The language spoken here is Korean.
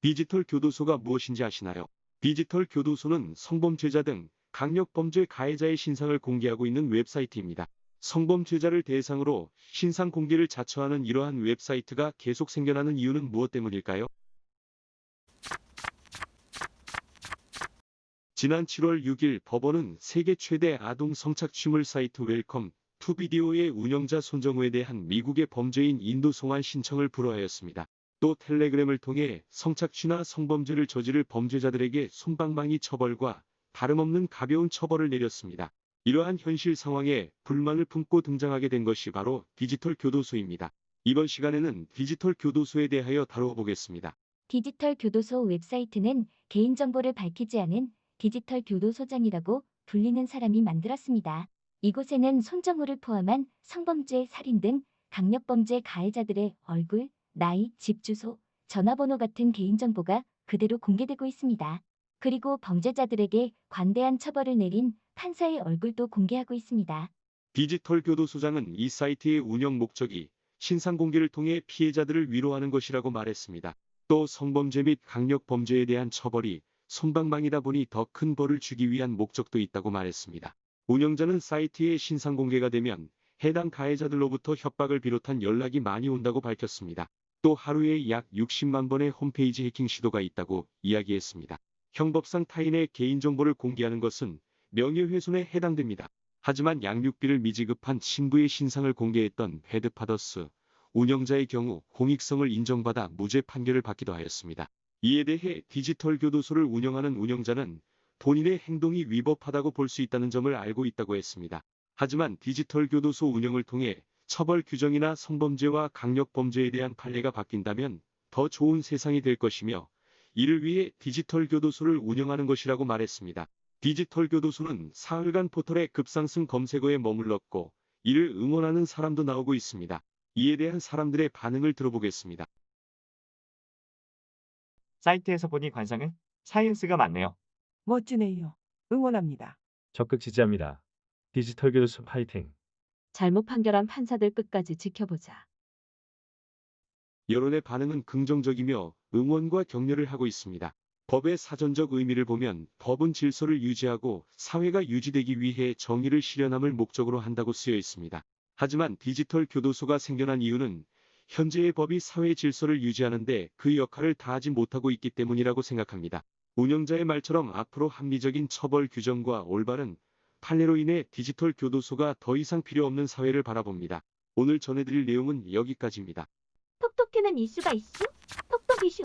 디지털 교도소가 무엇인지 아시나요? 디지털 교도소는 성범죄자 등 강력범죄 가해자의 신상을 공개하고 있는 웹사이트입니다. 성범죄자를 대상으로 신상 공개를 자처하는 이러한 웹사이트가 계속 생겨나는 이유는 무엇 때문일까요? 지난 7월 6일 법원은 세계 최대 아동 성착취물 사이트 웰컴 투 비디오의 운영자 손정우에 대한 미국의 범죄인 인도 송환 신청을 불허하였습니다. 또 텔레그램을 통해 성착취나 성범죄를 저지를 범죄자들에게 솜방망이 처벌과 다름없는 가벼운 처벌을 내렸습니다. 이러한 현실 상황에 불만을 품고 등장하게 된 것이 바로 디지털 교도소입니다. 이번 시간에는 디지털 교도소에 대하여 다루어 보겠습니다. 디지털 교도소 웹사이트는 개인정보를 밝히지 않은 디지털 교도소장이라고 불리는 사람이 만들었습니다. 이곳에는 손정우를 포함한 성범죄, 살인 등 강력범죄 가해자들의 얼굴, 나이, 집 주소, 전화번호 같은 개인정보가 그대로 공개되고 있습니다. 그리고 범죄자들에게 관대한 처벌을 내린 판사의 얼굴도 공개하고 있습니다. 디지털 교도소장은 이 사이트의 운영 목적이 신상 공개를 통해 피해자들을 위로하는 것이라고 말했습니다. 또 성범죄 및 강력 범죄에 대한 처벌이 손방망이다 보니 더 큰 벌을 주기 위한 목적도 있다고 말했습니다. 운영자는 사이트의 신상 공개가 되면 해당 가해자들로부터 협박을 비롯한 연락이 많이 온다고 밝혔습니다. 또 하루에 약 60만 번의 홈페이지 해킹 시도가 있다고 이야기했습니다. 형법상 타인의 개인정보를 공개하는 것은 명예훼손에 해당됩니다. 하지만 양육비를 미지급한 신부의 신상을 공개했던 헤드파더스 운영자의 경우 공익성을 인정받아 무죄 판결을 받기도 하였습니다. 이에 대해 디지털 교도소를 운영하는 운영자는 본인의 행동이 위법하다고 볼 수 있다는 점을 알고 있다고 했습니다. 하지만 디지털 교도소 운영을 통해 처벌 규정이나 성범죄와 강력범죄에 대한 판례가 바뀐다면 더 좋은 세상이 될 것이며 이를 위해 디지털 교도소를 운영하는 것이라고 말했습니다. 디지털 교도소는 사흘간 포털의 급상승 검색어에 머물렀고 이를 응원하는 사람도 나오고 있습니다. 이에 대한 사람들의 반응을 들어보겠습니다. 사이트에서 보니 관상은 사이언스가 많네요. 멋지네요. 응원합니다. 적극 지지합니다. 디지털 교도소 파이팅. 잘못 판결한 판사들 끝까지 지켜보자. 여론의 반응은 긍정적이며 응원과 격려를 하고 있습니다. 법의 사전적 의미를 보면 법은 질서를 유지하고 사회가 유지되기 위해 정의를 실현함을 목적으로 한다고 쓰여 있습니다. 하지만 디지털 교도소가 생겨난 이유는 현재의 법이 사회 질서를 유지하는데 그 역할을 다하지 못하고 있기 때문이라고 생각합니다. 운영자의 말처럼 앞으로 합리적인 처벌 규정과 올바른 판례로 인해 디지털 교도소가 더 이상 필요 없는 사회를 바라봅니다. 오늘 전해드릴 내용은 여기까지입니다. 톡톡 튀는 이슈가 이슈? 톡톡 이슈.